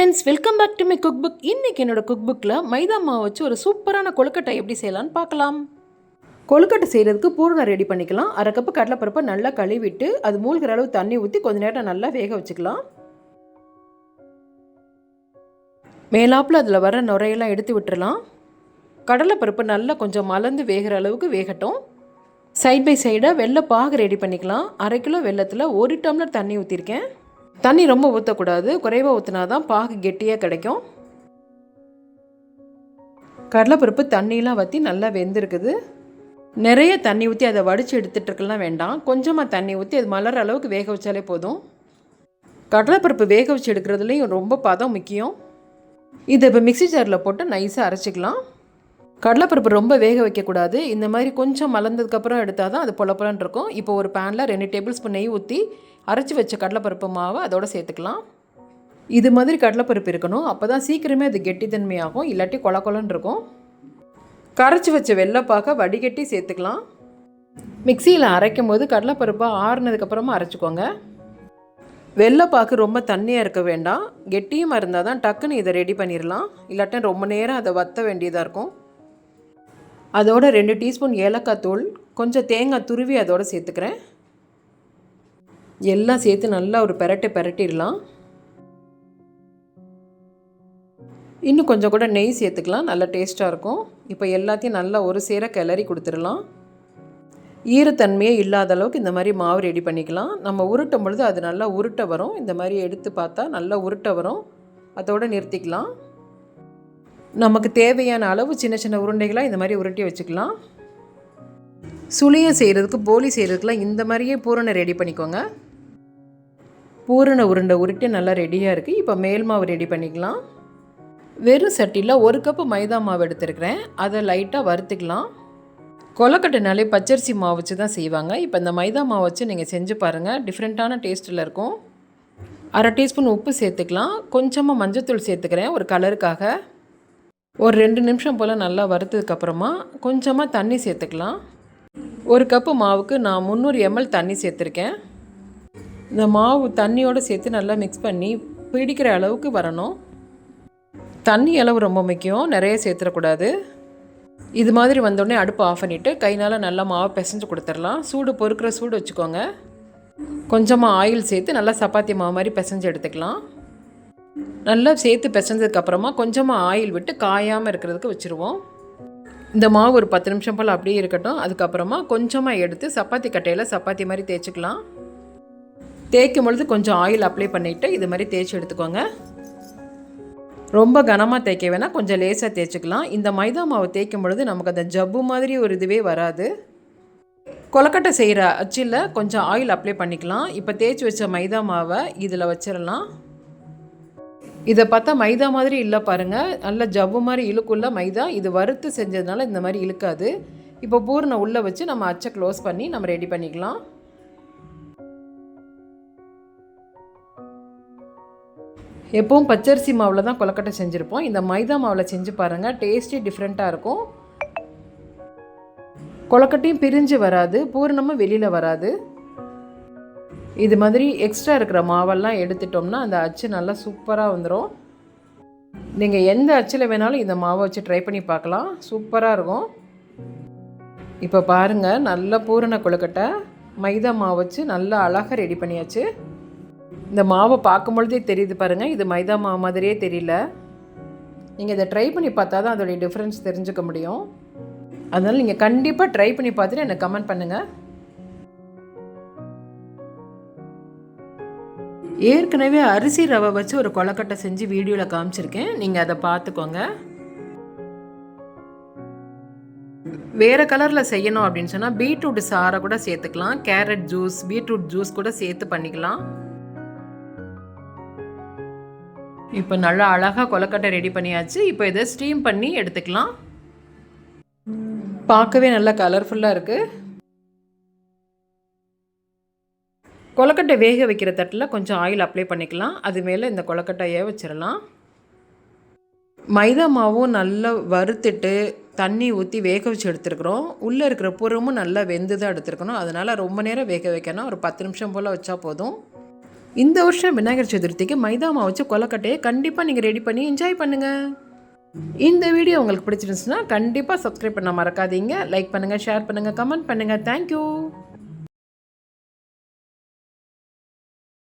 Friends welcome back to my cook book இன்றைக்கி என்னோட cook புக்கில் மைதா மாவு வச்சு ஒரு சூப்பரான கொழுக்கட்டை எப்படி செய்யலாம்னு பார்க்கலாம். கொழுக்கட்டை செய்கிறதுக்கு பூரணம் ரெடி பண்ணிக்கலாம். அரை கப்பு கடலைப்பருப்பை நல்லா கழுவிட்டு அது மூழ்கிற அளவு தண்ணி ஊற்றி கொஞ்ச நேரம் நல்லா வேக வச்சுக்கலாம். மேலாப்பில் அதில் வர நுரையெல்லாம் எடுத்து விட்டுறலாம். கடலைப்பருப்பு நல்லா கொஞ்சம் மலர்ந்து வேகிற அளவுக்கு வேகட்டும். சைட் பை சைடாக வெள்ளை பாகு ரெடி பண்ணிக்கலாம். அரை கிலோ வெள்ளத்தில் ஒரு டம்ளர் தண்ணி ஊற்றிருக்கேன் தண்ணி ரொம்ப ஊற்றக்கூடாது குறைவாக ஊற்றினா தான் பாகு கெட்டியாக கிடைக்கும். கடலைப்பருப்பு தண்ணியெலாம் வற்றி நல்லா வெந்திருக்குது. நிறைய தண்ணி ஊற்றி அதை வடித்து எடுத்துகிட்ருக்கலாம் வேண்டாம். கொஞ்சமாக தண்ணி ஊற்றி அது மலர் அளவுக்கு வேக வச்சாலே போதும். கடலைப்பருப்பு வேக வச்சு எடுக்கிறதுலையும் ரொம்ப பதம் முக்கியம். இதை இப்போ மிக்ஸி ஜாரில் போட்டு நைஸாக அரைச்சிக்கலாம். கடலைப்பருப்பு ரொம்ப வேக வைக்கக்கூடாது. இந்த மாதிரி கொஞ்சம் மலர்ந்ததுக்கப்புறம் எடுத்தால் தான் அது பொல பொலன்னு இருக்கும். இப்போ ஒரு பேனில் ரெண்டு டேபிள் ஸ்பூன் நெய் ஊற்றி அரைச்சி வச்ச கடலைப்பருப்பு மாவை அதோட சேர்த்துக்கலாம். இது மாதிரி கடலைப்பருப்பு இருக்கணும். அப்போ தான் சீக்கிரமே அது கெட்டித்தன்மையாகும். இல்லாட்டி கொல கொலன்னு இருக்கும். கரைச்சி வச்ச வெள்ளைப்பாக வடிகட்டி சேர்த்துக்கலாம். மிக்சியில் அரைக்கும் போது கடலைப்பருப்பாக ஆறுனதுக்கப்புறமா அரைச்சிக்கோங்க. வெள்ளைப்பாக்கு ரொம்ப தண்ணியாக இருக்க வேண்டாம். கெட்டியமாக இருந்தால் தான் டக்குன்னு இதை ரெடி பண்ணிடலாம் இல்லாட்டி ரொம்ப நேரம் அதை வற்ற வேண்டியதாக இருக்கும். அதோட ரெண்டு டீஸ்பூன் ஏலக்காய் தூள் கொஞ்சம் தேங்காய் துருவி அதோட சேர்த்துக்கிறேன். எல்லாம் சேர்த்து நல்லா ஒரு பெரட்டை பெரட்டிடலாம். இன்னும் கொஞ்சம் கூட நெய் சேர்த்துக்கலாம் நல்லா டேஸ்ட்டாக இருக்கும். இப்போ எல்லாத்தையும் நல்லா ஒரு சேர கிளறி கொடுத்துடலாம். ஈரத்தன்மையே இல்லாத அளவுக்கு இந்த மாதிரி மாவு ரெடி பண்ணிக்கலாம். நம்ம உருட்டும் பொழுது அது நல்லா உருட்ட வரும். இந்த மாதிரி எடுத்து பார்த்தா நல்லா உருட்ட வரும். அதோடு நிறுத்திக்கலாம். நமக்கு தேவையான அளவு சின்ன சின்ன உருண்டைகளாக இந்த மாதிரி உருட்டி வச்சுக்கலாம். சுளியம் செய்கிறதுக்கு போலி செய்கிறதுக்குலாம் இந்த மாதிரியே பூரணை ரெடி பண்ணிக்கோங்க. பூரண உருண்டை உருட்டி நல்லா ரெடியாக இருக்குது இப்போ மேல் மாவு ரெடி பண்ணிக்கலாம். வெறும் சட்டியில் ஒரு கப்பு மைதா மாவு எடுத்துருக்கிறேன். அதை லைட்டாக வறுத்துக்கலாம். கொலக்கட்டைனாலே பச்சரிசி மாவு வச்சு தான் செய்வாங்க. இப்போ இந்த மைதா மாவு வச்சு நீங்கள் செஞ்சு பாருங்கள் டிஃப்ரெண்ட்டான டேஸ்ட்டில் இருக்கும். அரை டீஸ்பூன் உப்பு சேர்த்துக்கலாம். கொஞ்சமாக மஞ்சத்தூள் சேர்த்துக்கிறேன். ஒரு கலருக்காக ஒரு ரெண்டு நிமிஷம் போல் நல்லா வறுத்ததுக்கப்புறமா கொஞ்சமாக தண்ணி சேர்த்துக்கலாம். ஒரு கப்பு மாவுக்கு நான் முந்நூறு எம்எல் தண்ணி சேர்த்துருக்கேன். இந்த மாவு தண்ணியோடு சேர்த்து நல்லா மிக்ஸ் பண்ணி பிடிக்கிற அளவுக்கு வரணும். தண்ணி அளவு ரொம்ப முக்கியம் நிறைய சேர்த்துடக்கூடாது. இது மாதிரி வந்தோடனே அடுப்பு ஆஃப் பண்ணிவிட்டு கைனால் நல்லா மாவை பிசைஞ்சு கொடுத்துடலாம். சூடு பொறுக்கிற சூடு வச்சுக்கோங்க. கொஞ்சமாக ஆயில் சேர்த்து நல்லா சப்பாத்தி மாவு மாதிரி பிசைஞ்சு எடுத்துக்கலாம். நல்லா சேர்த்து பிசைஞ்சதுக்கப்புறமா கொஞ்சமாக ஆயில் விட்டு காயாமல் இருக்கிறதுக்கு வச்சுருவோம். இந்த மாவு ஒரு பத்து நிமிஷம் போல் அப்படியே இருக்கட்டும். அதுக்கப்புறமா கொஞ்சமாக எடுத்து சப்பாத்தி கட்டையில் சப்பாத்தி மாதிரி தேய்ச்சிக்கலாம். தேய்க்கும் பொழுது கொஞ்சம் ஆயில் அப்ளை பண்ணிவிட்டு இது மாதிரி தேய்ச்சி எடுத்துக்கோங்க. ரொம்ப கனமாக தேய்க்க வேணால் கொஞ்சம் லேசாக தேய்ச்சிக்கலாம். இந்த மைதா மாவு தேய்க்கும் பொழுது நமக்கு அந்த ஜப்பு மாதிரி ஒரு இதுவே வராது. கொலக்கட்டை செய்கிற அச்சில் கொஞ்சம் ஆயில் அப்ளை பண்ணிக்கலாம். இப்போ தேய்ச்சி வச்ச மைதா மாவை இதில் வச்சிடலாம் இதை பார்த்தா மைதா மாதிரி இல்லை பாருங்கள் நல்ல ஜவ்வு மாதிரி இழுக்குள்ள மைதா. இது வறுத்து செஞ்சதுனால இந்த மாதிரி இழுக்காது. இப்போ பூரணை உள்ளே வச்சு நம்ம அச்சை க்ளோஸ் பண்ணி நம்ம ரெடி பண்ணிக்கலாம். எப்பவும் பச்சரிசி மாவில் தான் கொலக்கட்டை செஞ்சுருப்போம். இந்த மைதா மாவில் செஞ்சு பாருங்கள் டேஸ்ட்டே டிஃப்ரெண்ட்டாக இருக்கும். கொலக்கட்டையும் பிரிஞ்சு வராது. பூரணமும் வெளியில் வராது. இது மாதிரி எக்ஸ்ட்ரா இருக்கிற மாவெல்லாம் எடுத்துட்டோம்னா அந்த அச்சு நல்லா சூப்பராக வந்துடும் நீங்கள் எந்த அச்சில் வேணாலும் இந்த மாவை வச்சு ட்ரை பண்ணி பார்க்கலாம். சூப்பராக இருக்கும். இப்போ பாருங்கள் நல்ல பூரண கொழுக்கட்டை. மைதா மாவு வச்சு நல்லா அழகாக ரெடி பண்ணியாச்சு. இந்த மாவை பார்க்கும் பொழுதே தெரியுது பாருங்கள் இது மைதா மாவு மாதிரியே தெரியல. நீங்கள் இதை ட்ரை பண்ணி பார்த்தா தான் அதோடைய டிஃப்ரென்ஸ் தெரிஞ்சுக்க முடியும். அதனால் நீங்கள் கண்டிப்பாக ட்ரை பண்ணி பார்த்துட்டு எனக்கு கமெண்ட் பண்ணுங்கள் ஏற்கனவே அரிசி ரவை வச்சு ஒரு கொலக்கட்டை செஞ்சு வீடியோவில் காமிச்சிருக்கேன். நீங்கள் அதை பார்த்துக்கோங்க. வேறு கலரில் செய்யணும் அப்படின்னு சொன்னால் பீட்ரூட் சாரை கூட சேர்த்துக்கலாம். கேரட் ஜூஸ் பீட்ரூட் ஜூஸ் கூட சேர்த்து பண்ணிக்கலாம். இப்போ நல்லா அழகாக கொலக்கட்டை ரெடி பண்ணியாச்சு. இப்போ இதை ஸ்டீம் பண்ணி எடுத்துக்கலாம். பார்க்கவே நல்லா கலர்ஃபுல்லாக இருக்குது கொலக்கட்டை வேக வைக்கிற தட்டில் கொஞ்சம் ஆயில் அப்ளை பண்ணிக்கலாம். அது மேலே இந்த கொலக்கட்டையை வச்சிடலாம். மைதா மாவும் நல்லா வறுத்துட்டு தண்ணி ஊற்றி வேக வச்சு எடுத்துருக்குறோம். உள்ளே இருக்கிற புறமும் நல்லா வெந்து தான் எடுத்துருக்கணும். அதனால் ரொம்ப நேரம் வேக வைக்கணும். ஒரு பத்து நிமிஷம் போல் வச்சா போதும். இந்த வருஷம் விநாயகர் சதுர்த்திக்கு மைதா மாவு வச்சு கொலக்கட்டையை கண்டிப்பாக நீங்கள் ரெடி பண்ணி என்ஜாய் பண்ணுங்கள் இந்த வீடியோ உங்களுக்கு பிடிச்சிருந்துச்சுன்னா கண்டிப்பாக சப்ஸ்கிரைப் பண்ண மறக்காதீங்க. லைக் பண்ணுங்கள் ஷேர் பண்ணுங்கள் கமெண்ட் பண்ணுங்கள் தேங்க்யூ